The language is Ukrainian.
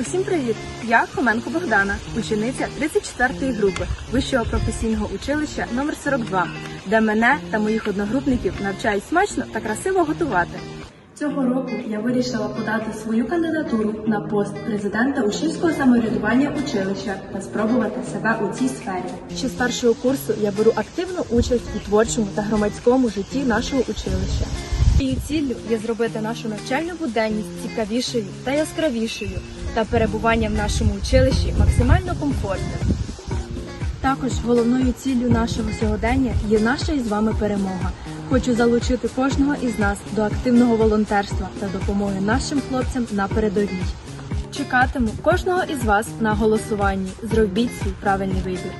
Усім привіт! Я Хоменко Богдана, учениця 34-ї групи Вищого професійного училища номер 42 де мене та моїх одногрупників навчають смачно та красиво готувати. Цього року я вирішила подати свою кандидатуру на пост президента учнівського самоврядування училища та спробувати себе у цій сфері. Ще з першого курсу я беру активну участь у творчому та громадському житті нашого училища. Її ціллю є зробити нашу навчальну буденність цікавішою та яскравішою, та перебування в нашому училищі максимально комфортним. Також головною ціллю нашого сьогодення є наша із вами перемога. Хочу залучити кожного із нас до активного волонтерства та допомоги нашим хлопцям на передовій. Чекатиму кожного із вас на голосуванні. Зробіть свій правильний вибір.